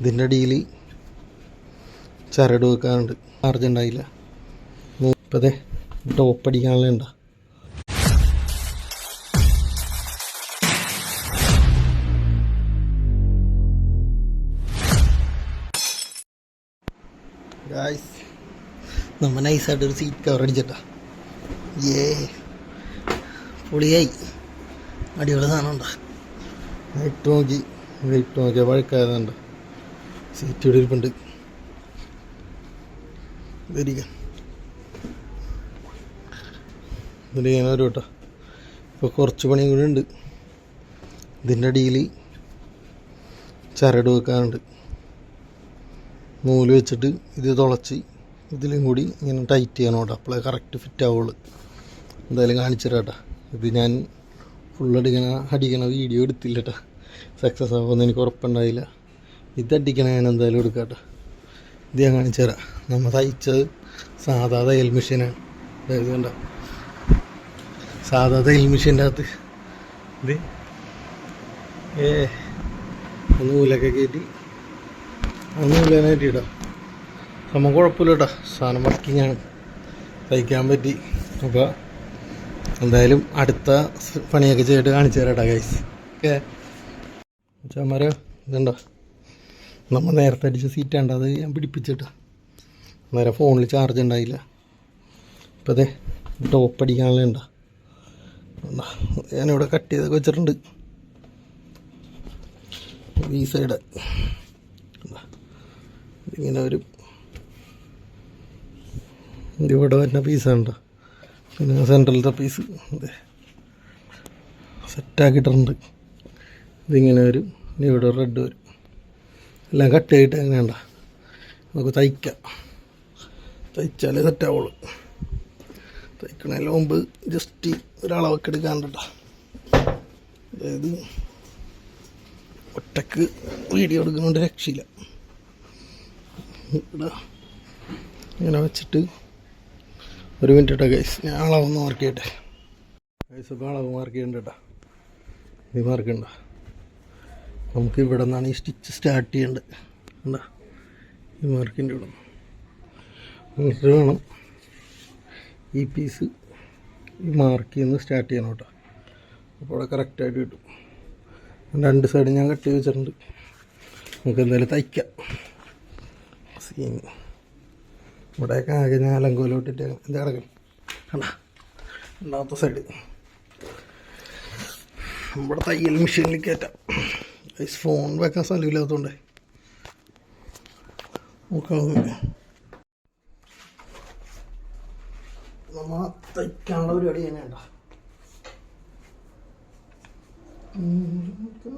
ഇതിന്റെ അടിയിൽ ചരട് വെക്കാറുണ്ട്. ചാർജ് ഉണ്ടായില്ല ഇപ്പം അതെ ടോപ്പ് അടിക്കാനുള്ള ഉണ്ടോ നൈസായിട്ട് ഒരു സീറ്റ് കവർ അടിച്ചിട്ടാ. ഏ പൊളിയായി. അടിപൊളി സാധനം ഉണ്ടോ ഇട്ട് നോക്കി. ഇട്ട് നോക്കിയാൽ പഴക്കായതുണ്ട് സീറ്റ് ഇവിടെ ഇരിപ്പുണ്ട്. ഇരിക്കാം. വരും കേട്ടോ. ഇപ്പോൾ കുറച്ച് പണിയും കൂടി ഉണ്ട്. ഇതിന്റെ അടിയിൽ ചരട് വെക്കാനുണ്ട്. നൂൽ വെച്ചിട്ട് ഇത് തുളച്ച് ഇതിലും കൂടി ഇങ്ങനെ ടൈറ്റ് ചെയ്യണം കേട്ടോ. അപ്പോഴേ കറക്റ്റ് ഫിറ്റ് ആവുള്ളൂ. എന്തായാലും കാണിച്ചു തരാം ഇത് ഞാൻ ഫുൾ അടിക്കണ അടിക്കണ വീഡിയോ എടുത്തില്ല കേട്ടോ. സക്സസ് ആവുമെന്ന് എനിക്ക് ഉറപ്പുണ്ടായില്ല. ഇത് അടിക്കണ ഞാൻ എന്തായാലും എടുക്കാം കേട്ടോ ഇത് ഞാൻ കാണിച്ചു തരാം. നമ്മൾ തയ്ച്ചത് സാധാ തയ്യൽ മെഷീനാണ് കണ്ട? സാധാ തയ്യൽ മെഷീന്റെ അകത്ത്. ഇത്. ഏ ഒന്ന് നൂലൊക്കെ കയറ്റി. ഒന്നുമില്ലാനായിട്ട് കയറ്റിട്ടോ സംഭവം കുഴപ്പമില്ല കേട്ടോ. സാധനം വർക്കിംഗ് ആണ്. തയ്ക്കാൻ പറ്റി. അപ്പോൾ എന്തായാലും അടുത്ത പണിയൊക്കെ ചെയ്തിട്ട് കാണിച്ചു തരാം കേട്ടോ ഗൈസ് ഓക്കെ. ചമ്മരോ ഇതുണ്ടോ? നമ്മൾ നേരത്തെ അടിച്ച സീറ്റാണ്ട് അത് ഞാൻ പിടിപ്പിച്ചിട്ടാ. നേരെ ഫോണിൽ ചാർജ് ഉണ്ടായില്ല ഇപ്പം അതെ ടോപ്പ് അടിക്കാനുള്ള ഉണ്ടോ? ഞാനിവിടെ കട്ട് ചെയ്തൊക്കെ വെച്ചിട്ടുണ്ട്. ഈ സൈഡ് ഇങ്ങനെ ഒരു ഇവിടെ വരുന്ന പീസാണ് പിന്നെ സെൻട്രലത്തെ പീസ് സെറ്റാക്കിയിട്ടുണ്ട് ഇതിങ്ങനെ ഒരു ഇവിടെ റെഡ് വരും. എല്ലാം കട്ട് ചെയ്തിട്ട് എങ്ങനെയുണ്ട നമുക്ക് തയ്ക്കാം. തയ്ച്ചാലേ സെറ്റാവുള്ളൂ തയ്ക്കണതിന് മുമ്പ് ജസ്റ്റ് ഒരളവൊക്കെ എടുക്കാണ്ട് അതായത് ഒറ്റയ്ക്ക് വീഡിയോ എടുക്കുന്നതുകൊണ്ട് രക്ഷയില്ല. ഇങ്ങനെ വെച്ചിട്ട് ഒരു മിനിറ്റ് കേട്ടോ ഗൈസ് ഞാൻ അളവൊന്ന് മാർക്ക് ചെയ്യട്ടെ. ഗൈസ് ഇപ്പോൾ അളവ് മാർക്ക് ചെയ്യണ്ട കേട്ടോ ഇത് മാർക്ക് ചെയ്യണ്ട. നമുക്ക് ഇവിടെ നിന്നാണ് ഈ സ്റ്റിച്ച് സ്റ്റാർട്ട് ചെയ്യേണ്ടത്. ഈ മാർക്കിന്റെ ഇവിടെ എന്നിട്ട് വേണം ഈ പീസ് ഈ മാർക്കിൽ നിന്ന് സ്റ്റാർട്ട് ചെയ്യണം കേട്ടോ. അപ്പോൾ അവിടെ കറക്റ്റായിട്ട് കിട്ടും. രണ്ട് സൈഡ് ഞാൻ കട്ട് ചെയ്ത് വെച്ചിട്ടുണ്ട്. നമുക്ക് എന്തായാലും തയ്ക്കാം. സീൻ ഇവിടെയൊക്കെ ആകെ ഞാൻ അലങ്കോലോട്ടിട്ട് എന്താ കിടക്കും കണ്ടാ? രണ്ടാമത്തെ സൈഡ് നമ്മുടെ തയ്യൽ മെഷീനിൽ കയറ്റാം. ഐസ് ഫോൺ വെക്കാൻ സ്ഥലമില്ലാത്തതുകൊണ്ട് നോക്കാവുന്നില്ല നമ്മ തയ്ക്കാനുള്ള പരിപാടി തന്നെയുണ്ടോ നമുക്ക്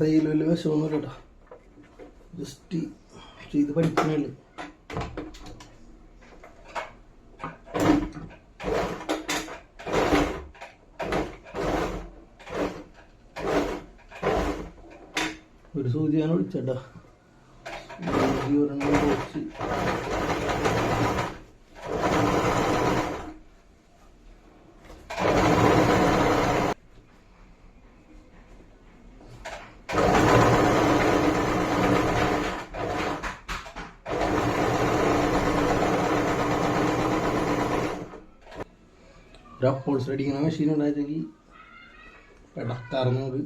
തയ്യൽ വലിയ വിഷമൊന്നുമില്ല കേട്ടോ ജസ്റ്റ് ചെയ്ത് പഠിക്കണല്ലേ ഒരു സൂചിയാണ് വിളിച്ചേട്ടാ. ഒരെണ്ണം കുറച്ച് ഒരു അപ്പോൾസ് അടിക്കുന്ന മെഷീൻ ഉണ്ടായിരുന്നെങ്കിൽ പെടക്കാറുന്നു നമുക്ക്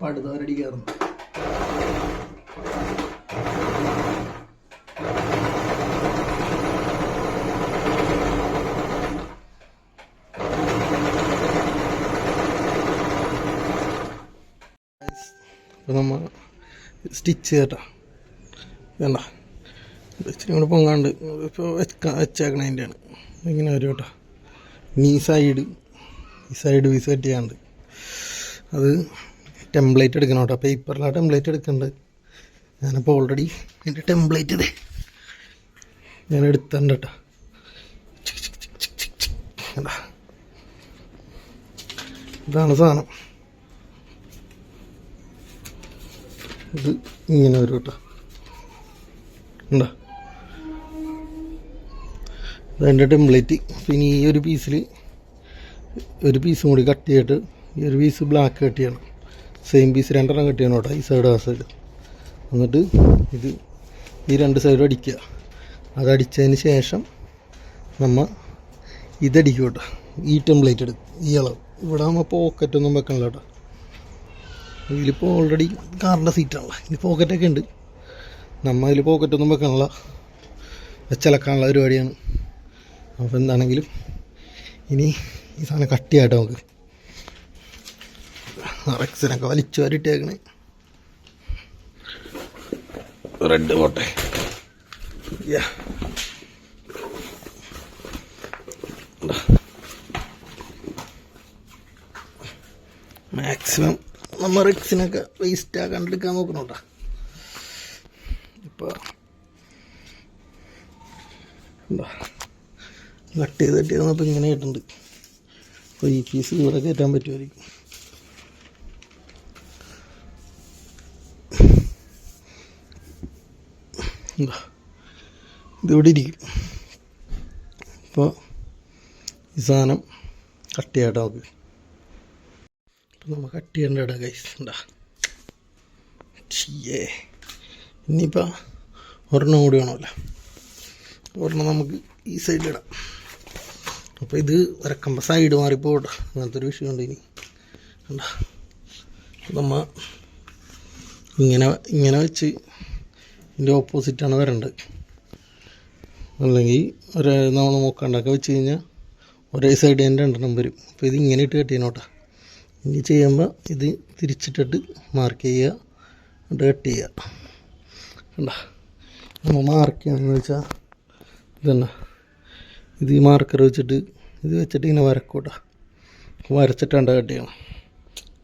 പടുതവരടിക്കാറുന്നു അപ്പോൾ നമ്മൾ സ്റ്റിച്ച് കേട്ടോ വേണ്ട. ഇച്ചിരി കൂടെ പൊങ്ങാണ്ട് ഇപ്പോൾ വെക്കാൻ വെച്ചേക്കണതിന്റെയാണ് ഇങ്ങനെ വരും കേട്ടോ. ഈ സൈഡ് ഈ സൈഡ് പീസ് സെറ്റ് ചെയ്യാണ്ട് അത് ടെംപ്ലേറ്റ് എടുക്കണം കേട്ടോ. പേപ്പറിലാണ് ടെംപ്ലേറ്റ് എടുക്കേണ്ടത്. ഞാനപ്പോൾ ഓൾറെഡി എന്റെ ടെംപ്ലേറ്റ് ഇതേ. ഞാൻ എടുത്തുണ്ട് കേട്ടോ. ഇതാണ് സാധനം. ഇത് ഇങ്ങനെ വരും കേട്ടോ. ഉണ്ടോ ഇതെന്റെ ടെംപ്ലേറ്റ് പിന്നെ ഈ ഒരു പീസിൽ ഒരു പീസും കൂടി കട്ട് ചെയ്തിട്ട് ഈ ഒരു പീസ് ബ്ലാക്ക് കട്ട് ചെയ്യണം സെയിം പീസ് രണ്ടെണ്ണം കട്ട് ചെയ്യണം കേട്ടോ ഈ സൈഡ് ആ സൈഡ് എന്നിട്ട് ഇത് ഈ രണ്ട് സൈഡും അടിക്കുക. അതടിച്ചതിന് ശേഷം നമ്മൾ ഇതടിക്കും കേട്ടോ. ഈ ടെംപ്ലേറ്റ് എടുക്കും ഈ അളവ്. ഇവിടെ നമ്മൾ പോക്കറ്റൊന്നും വെക്കണില്ല കേട്ടോ. ഇതിലിപ്പോൾ ഓൾറെഡി കാറിന്റെ സീറ്റാണല്ലോ ഇനി പോക്കറ്റൊക്കെ ഉണ്ട്. നമ്മൾ അതിൽ പോക്കറ്റൊന്നും വെക്കണില്ല. ചിലക്കാനുള്ള പരിപാടിയാണ്. അപ്പോൾ എന്താണെങ്കിലും ഇനി ഈ സാധനം കട്ടിയായിട്ട് നമുക്ക്. റെക്സിനൊക്കെ വലിച്ചു വരിട്ടേക്കണ്. റെഡ് പോട്ടെ. മാക്സിമം നമ്മൾ റിക്സിനൊക്കെ വേസ്റ്റ് ആക്കാണ്ടെടുക്കാൻ നോക്കണം കേട്ടോ ഇപ്പോൾ എന്താ? കട്ട് ചെയ്ത് കട്ട് ചെയ്ത് അപ്പോൾ ഇങ്ങനെ ആയിട്ടുണ്ട് അപ്പോൾ ഈ പീസ് ഇവിടെ കയറ്റാൻ പറ്റുമായിരിക്കും. ഇതിവിടെ ഇരിക്കും. അപ്പോൾ ഈ സാധനം കട്ട് ചെയ്യട്ടെ നമുക്ക്. അപ്പോൾ നമ്മൾ കട്ട് ചെയ്യേണ്ട ഗൈസ് ഉണ്ടാ ചെയ്യേ ഇനിയിപ്പോൾ ഒരെണ്ണം കൂടി വേണമല്ലോ. ഒരെണ്ണം നമുക്ക് ഈ സൈഡിലിടാം അപ്പോൾ ഇത് വരക്കുമ്പോൾ സൈഡ് മാറിപ്പോട്ടെ. അങ്ങനത്തെ ഒരു വിഷയമുണ്ട് ഇനി. നമ്മ ഇങ്ങനെ ഇങ്ങനെ വെച്ച് ഇതിന്റെ ഓപ്പോസിറ്റാണ് വരേണ്ടത് അല്ലെങ്കിൽ ഒരു നമ്മൾ നോക്കണ്ടൊക്കെ വെച്ച് കഴിഞ്ഞാൽ ഒരേ സൈഡ് തന്നെ നമ്പർ വരും അപ്പോൾ ഇത് ഇങ്ങനെ ഇട്ട് കെട്ടിയനോട്ടെ ഇനി ചെയ്യുമ്പോൾ ഇത് തിരിച്ചിട്ടിട്ട് മാർക്ക് ചെയ്യുക. എന്നിട്ട് കട്ട് ചെയ്യുക. കണ്ട? നമ്മൾ മാർക്ക് ചെയ്യണമെന്ന് വെച്ചാൽ ഇതന്നെ. ഇത് ഈ മാർക്കർ വെച്ചിട്ട് ഇത് വെച്ചിട്ട് ഇങ്ങനെ വരക്കൂട്ടാ. വരച്ചിട്ടാണ്ട് ചെയ്യണം.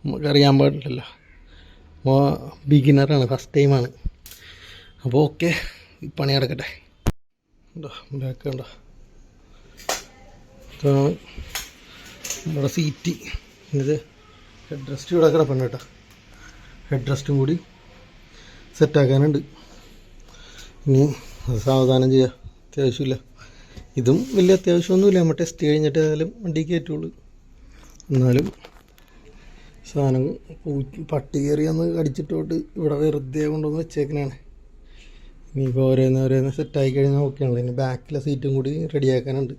നമുക്കറിയാൻ പാടില്ലല്ലോ. അപ്പോൾ ബിഗിനറാണ് ഫസ്റ്റ് ടൈമാണ് അപ്പോൾ ഓക്കെ ഈ പണി നടക്കട്ടെ. ഉണ്ടോ ബാക്ക് ഉണ്ടോ ഇതാണ് നമ്മുടെ സീറ്റ് ഇത് ഹെഡ് റെസ്റ്റ് ഇവിടെ കിടപ്പുണ്ട് കേട്ടോ. ഹെഡ് റെസ്റ്റും കൂടി സെറ്റാക്കാനുണ്ട് ഇനി സാവധാനം ചെയ്യുക അത്യാവശ്യമില്ല. ഇതും വലിയ അത്യാവശ്യമൊന്നുമില്ല. നമ്മൾ ടെസ്റ്റ് കഴിഞ്ഞിട്ട് ഏതായാലും വണ്ടി കയറ്റുള്ളൂ. എന്നാലും സാധനം പൂ- പട്ടി കയറിയെന്ന് കടിച്ചിട്ടോട്ട് ഇവിടെ വെറുതെ കൊണ്ടുവന്ന് വെച്ചേക്കണാണ്. ഇനിയിപ്പോൾ ഓരോന്ന് ഓരോന്ന് സെറ്റായി കഴിഞ്ഞാൽ ഓക്കെയാണല്ലോ ഇനി ബാക്കിലെ സീറ്റും കൂടി റെഡിയാക്കാനുണ്ട്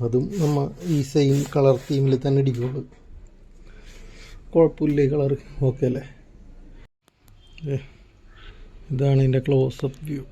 അതും നമ്മൾ ഈ സെയിം കളർ തീമിൽ തന്നെ ഇടിക്കുള്ളൂ. കുഴപ്പമില്ല ഈ കളർ ഓക്കെ അല്ലേ? ഇതാണ് ഇതിന്റെ ക്ലോസപ്പ് വ്യൂ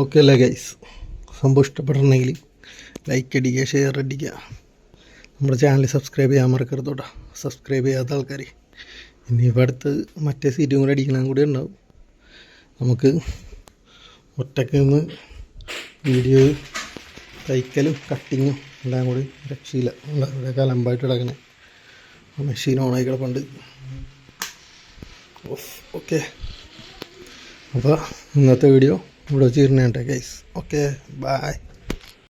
ഓക്കെ അല്ലേ ഗൈസ് സംഭവം ഇഷ്ടപ്പെട്ടിട്ടുണ്ടെങ്കിൽ ലൈക്ക് അടിക്കുക ഷെയർ അടിക്കുക. നമ്മുടെ ചാനൽ സബ്സ്ക്രൈബ് ചെയ്യാൻ മറക്കരുത് കേട്ടോ. സബ്സ്ക്രൈബ് ചെയ്യാത്ത ആൾക്കാർ ഇനിയിപ്പോൾ അടുത്ത് മറ്റേ സീറ്റും കൂടെ അടിക്കണം കൂടി ഉണ്ടാവും. നമുക്ക് ഒറ്റയ്ക്ക് നിന്ന് വീഡിയോ തയ്ക്കലും കട്ടിങ്ങും എല്ലാം കൂടി രക്ഷയില്ല. ഇവിടെ കലമ്പായിട്ട് കിടക്കണേ മെഷീൻ ഓണായി കിടപ്പുണ്ട്. ഓക്കെ അപ്പോൾ ഇന്നത്തെ വീഡിയോ ഇവിടെ വെച്ച് ഇരുന്നേട്ടെ ഗൈസ് ഓക്കെ ബായ്